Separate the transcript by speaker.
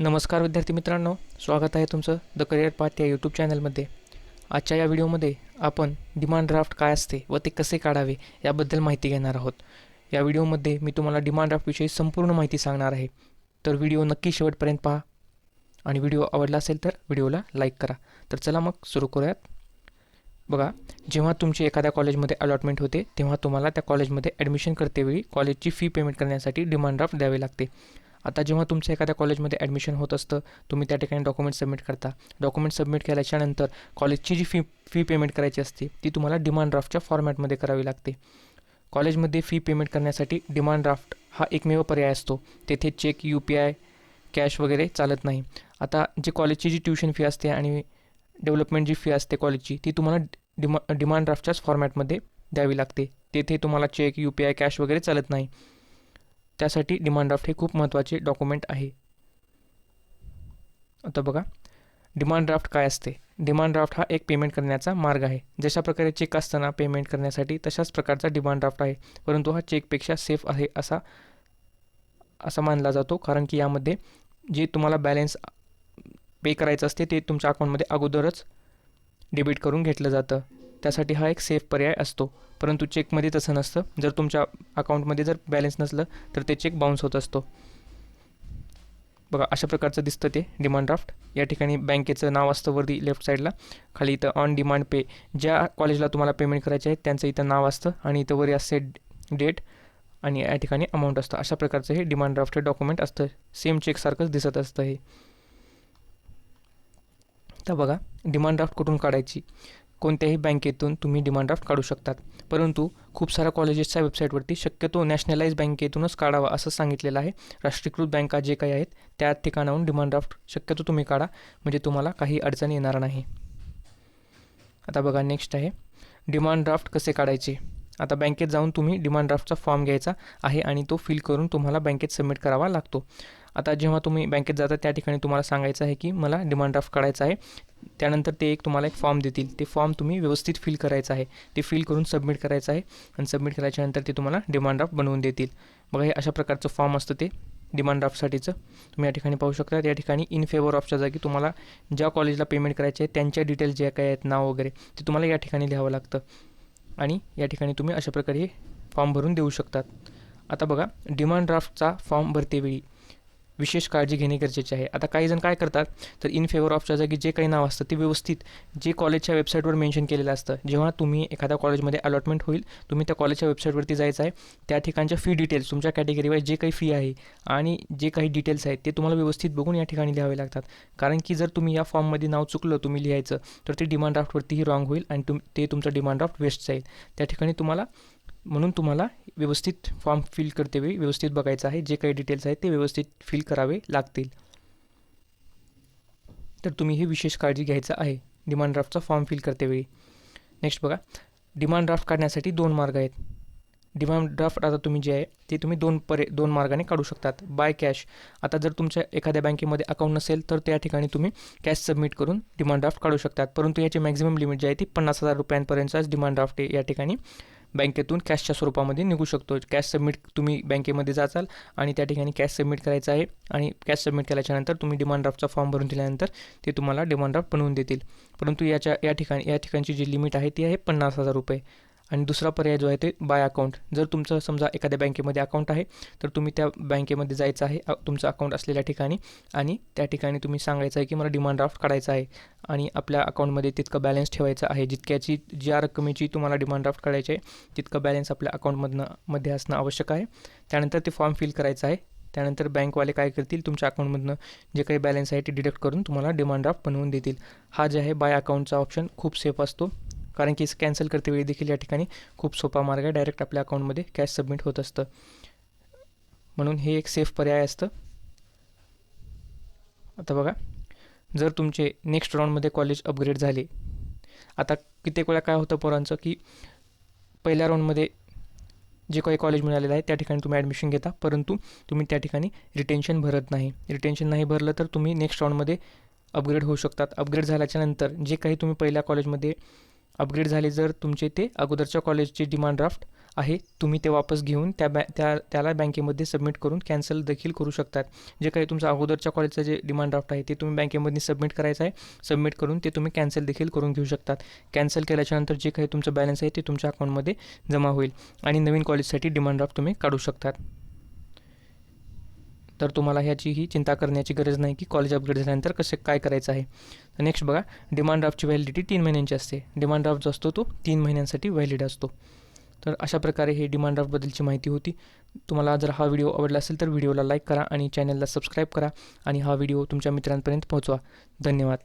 Speaker 1: नमस्कार विद्यार्थी मित्रांनो स्वागत आहे तुमचं द करिअर पाथ या यूट्यूब चॅनलमध्ये. आजच्या या व्हिडिओमध्ये आपण डिमांड ड्राफ्ट काय असते व ते कसे काढावे याबद्दल माहिती घेणार आहोत. या व्हिडिओमध्ये मी तुम्हाला डिमांड ड्राफ्टविषयी संपूर्ण माहिती सांगणार आहे. तर व्हिडिओ नक्की शेवटपर्यंत पहा. आणि व्हिडिओ आवडला असेल तर व्हिडिओला लाईक करा. तर चला मग सुरू करूयात. बघा जेव्हा तुमची एखाद्या कॉलेजमध्ये अलॉटमेंट होते तेव्हा तुम्हाला त्या कॉलेजमध्ये ॲडमिशन करतेवेळी कॉलेजची फी पेमेंट करण्यासाठी डिमांड ड्राफ्ट द्यावे लागते. आता जेव्हा तुमचं एखाद्या कॉलेजमध्ये ॲडमिशन होत असतं तुम्ही त्या ठिकाणी डॉक्युमेंट सबमिट करता. डॉक्युमेंट सबमिट केल्याच्यानंतर कॉलेजची जी फी फी पेमेंट करायची असते ती तुम्हाला डिमांड ड्राफ्टच्या फॉर्मॅटमध्ये करावी लागते. कॉलेजमध्ये फी पेमेंट करण्यासाठी डिमांड ड्राफ्ट हा एकमेव पर्याय असतो. तेथे cheque U P I cash वगैरे चालत नाही. आता जी कॉलेजची जी ट्युशन फी असते आणि डेव्हलपमेंट जी फी असते कॉलेजची ती तुम्हाला डिमा डिमांड ड्राफ्टच्याच फॉर्मॅटमध्ये द्यावी लागते. तेथे तुम्हाला cheque U P I cash वगैरे चालत नाही. त्यासाठी डिमांड ड्राफ्ट हे खूप महत्त्वाचे डॉक्युमेंट आहे. आता बघा डिमांड ड्राफ्ट काय असते? डिमांड ड्राफ्ट हा एक पेमेंट करण्याचा मार्ग आहे. जशा प्रकारे चेक असताना पेमेंट करण्यासाठी तशाच प्रकारचा डिमांड ड्राफ्ट आहे. परंतु हा चेकपेक्षा सेफ आहे असा असा मानला जातो. कारण की यामध्ये जे तुम्हाला बॅलेन्स पे करायचं असते ते तुमच्या अकाउंटमध्ये अगोदरच डेबिट करून घेतलं जातं. त्यासाठी हा एक सेफ पर्याय असतो. परंतु चेकमध्ये तसं नसतं. जर तुमच्या अकाउंटमध्ये जर बॅलन्स नसलं तर ते चेक बाउन्स होत असतो. बघा अशा प्रकारचं दिसतं ते डिमांड ड्राफ्ट या ठिकाणी बँकेचं नाव असतं वरती लेफ्ट साईडला खाली इथं ऑन डिमांड पे ज्या कॉलेजला तुम्हाला पेमेंट करायचे आहे त्यांचं इथं नाव असतं आणि इथं वरी असते डेट आणि या ठिकाणी अमाऊंट असतं. अशा प्रकारचं हे डिमांड ड्राफ्ट डॉक्युमेंट असतं. सेम चेकसारखंच दिसत असतं हे. तर बघा डिमांड ड्राफ्ट कुठून काढायची? कोणत्याही बँकेतून तुम्ही डिमांड ड्राफ्ट काढू शकतात. परंतु खूप साऱ्या कॉलेजेसच्या वेबसाईटवरती शक्यतो नॅशनलाइज बँकेतूनच काढावा असं सांगितलेलं आहे. राष्ट्रीयकृत बँका जे काही आहेत त्या ठिकाणाहून डिमांड ड्राफ्ट शक्यतो तुम्ही काढा. म्हणजे तुम्हाला काही अडचण येणार नाही. आता बघा नेक्स्ट आहे. डिमांड ड्राफ्ट कसे काढायचे? आता बँकेत जाऊन तुम्ही डिमांड ड्राफ्टचा फॉर्म घ्यायचा आहे आणि तो फिल करून तुम्हाला बँकेत सबमिट करावा लागतो. आता जेव्हा तुम्ही बँकेत जाता त्या ठिकाणी तुम्हाला सांगायचं आहे की मला डिमांड ड्राफ्ट काढायचा आहे. त्यानंतर ते एक तुम्हाला एक फॉर्म देतील. ते फॉर्म तुम्ही व्यवस्थित फिल करायचं आहे. ते फिल करून सबमिट करायचं आहे आणि सबमिट करायच्यानंतर ते तुम्हाला डिमांड ड्राफ्ट बनवून देतील. बघा हे अशा प्रकारचं फॉर्म असतं ते डिमांड ड्राफ्टसाठीचं तुम्ही या ठिकाणी पाहू शकता. या ठिकाणी इन फेवर ऑफच्या जागी तुम्हाला ज्या कॉलेजला पेमेंट करायचे आहे त्यांच्या डिटेल्स ज्या काय आहेत नाव वगैरे ते तुम्हाला या ठिकाणी लिहावं लागतं. आणि या ठिकाणी तुम्ही अशा प्रकारे फॉर्म भरून देऊ शकतात. आता बघा डिमांड ड्राफ्टचा फॉर्म भरतेवेळी विशेष काळजी घेणे गरजेचे आहे. आता काही जण काय करतात तर इन फेवर ऑफच्या जागी जे काही नाव असतं ते व्यवस्थित जे कॉलेजच्या वेबसाईटवर मेन्शन केलेलं असतं. जेव्हा तुम्ही एखाद्या कॉलेजमध्ये अलॉटमेंट होईल तुम्ही त्या कॉलेजच्या वेबसाईटवरती जायचं आहे त्या ठिकाणच्या फी डिटेल्स तुमच्या कॅटेगरीवाईज जे काही फी आहे आणि जे काही डिटेल्स आहेत ते तुम्हाला व्यवस्थित बघून या ठिकाणी लिहावे लागतात. कारण की जर तुम्ही या फॉर्ममध्ये नाव चुकलं तुम्ही लिहायचं तर ते डिमांड ड्राफ्टवरतीही रॉंग होईल आणि तुम ते तुमचं डिमांड ड्राफ्ट वेस्ट जाईल. त्या ठिकाणी तुम्हाला म्हणून तुम्हाला व्यवस्थित फॉर्म फिल करतेवेळी व्यवस्थित बघायचं आहे. जे काही डिटेल्स आहेत ते व्यवस्थित फिल करावे लागतील. तर तुम्ही हे विशेष काळजी घ्यायचं आहे. डिमांड ड्राफ्टचा फॉर्म फिल करतेवेळी नेक्स्ट बघा. डिमांड ड्राफ्ट काढण्यासाठी दोन मार्ग आहेत. डिमांड ड्राफ्ट आता तुम्ही जे आहे ते तुम्ही दोन परे दोन मार्गाने काढू शकतात. बाय कॅश आता जर तुमच्या एखाद्या बँकेमध्ये अकाउंट नसेल तर त्या ठिकाणी तुम्ही कॅश सबमिट करून डिमांड ड्राफ्ट काढू शकतात. परंतु याची मॅक्झिमम लिमिट जी आहे ती पन्नास हजार रुपयांपर्यंतचाच डिमांड ड्राफ्ट या ठिकाणी बँकेतून कॅशच्या स्वरूपामध्ये निघू शकतो. कॅश सबमिट तुम्ही बँकेमध्ये जाचाल आणि त्या ठिकाणी कॅश सबमिट करायचं आहे आणि कॅश सबमिट केल्याच्यानंतर तुम्ही डिमांड ड्राफ्टचा फॉर्म भरून दिल्यानंतर ते तुम्हाला डिमांड ड्राफ्ट बनवून देतील. परंतु याच्या या ठिकाणी या ठिकाणची जी लिमिट आहे ती आहे पन्नास हजार रुपये. आणि दुसरा पर्याय जो आहे ते बाय अकाउंट जर तुमचं समजा एखाद्या बँकेमध्ये अकाउंट आहे तर तुम्ही त्या बँकेमध्ये जायचं आहे तुमचं अकाउंट असलेल्या ठिकाणी आणि त्या ठिकाणी तुम्ही सांगायचं आहे की मला डिमांड ड्राफ्ट काढायचा आहे आणि आपल्या अकाउंटमध्ये तितकं बॅलन्स ठेवायचं आहे. जितक्याची ज्या रकमेची तुम्हाला डिमांड ड्राफ्ट काढायची आहे तितकं बॅलन्स आपल्या अकाउंटमधनं मध्ये असणं आवश्यक आहे. त्यानंतर ते फॉर्म फिल करायचं आहे. त्यानंतर बँकवाले काय करतील? तुमच्या अकाउंटमधनं जे काही बॅलन्स आहे ते डिडक्ट करून तुम्हाला डिमांड ड्राफ्ट बनवून देतील. हा जे आहे बाय अकाउंटचा ऑप्शन खूप सेफ असतो. कारण की कॅन्सल करते वेळी देखील या ठिकाणी खूप सोपा मार्ग आहे. डायरेक्ट आपल्या अकाउंटमध्ये कॅश सबमिट होत असतं. म्हणून हे एक सेफ पर्याय असतं. आता बघा जर तुमचे नेक्स्ट राऊंडमध्ये कॉलेज अपग्रेड झाले आता कित्येक वेळा काय होतं पोरांचं की पहिल्या राऊंडमध्ये जे काही कॉलेज मिळालेलं आहे त्या ठिकाणी तुम्ही ॲडमिशन घेता परंतु तुम्ही त्या ठिकाणी रिटेन्शन भरत नाही. रिटेन्शन नाही भरलं तर तुम्ही नेक्स्ट राऊंडमध्ये अपग्रेड होऊ शकतात. अपग्रेड झाल्याच्यानंतर जे काही तुम्ही पहिल्या कॉलेजमध्ये अपग्रेड झाले जर तुमचे ते अगोदरच्या कॉलेजचे डिमांड ड्राफ्ट आहे तुम्ही ते वापस घेऊन त्या बॅ त्या त्याला बँकेमध्ये सबमिट करून कॅन्सल देखील करू शकतात. जे काही तुमचं अगोदरच्या कॉलेजचं जे डिमांड ड्राफ्ट आहे ते तुम्ही बँकेमध्ये सबमिट करायचं आहे सबमिट करून ते तुम्ही कॅन्सल देखील करून घेऊ शकतात. कॅन्सल केल्याच्यानंतर जे काही तुमचं बॅलन्स आहे ते तुमच्या अकाउंटमध्ये जमा होईल आणि नवीन कॉलेजसाठी डिमांड ड्राफ्ट तुम्ही काढू शकतात. तर तुम्हाला ह्याचीही चिंता करण्याची गरज नाही की कॉलेज अपग्रेड झाल्यानंतर कसे काय करायचं आहे. तर नेक्स्ट बघा डिमांड ड्राफ्टची व्हॅलिडिटी तीन महिन्यांची असते. डिमांड ड्राफ्ट जो असतो तो तीन महिन्यांसाठी व्हॅलिड असतो. तर अशा प्रकारे हे डिमांड ड्राफ्टबद्दलची माहिती होती. तुम्हाला जर हा व्हिडिओ आवडला असेल तर व्हिडिओला लाईक करा आणि चॅनलला सबस्क्राईब करा आणि हा व्हिडिओ तुमच्या मित्रांपर्यंत पोहोचवा. धन्यवाद.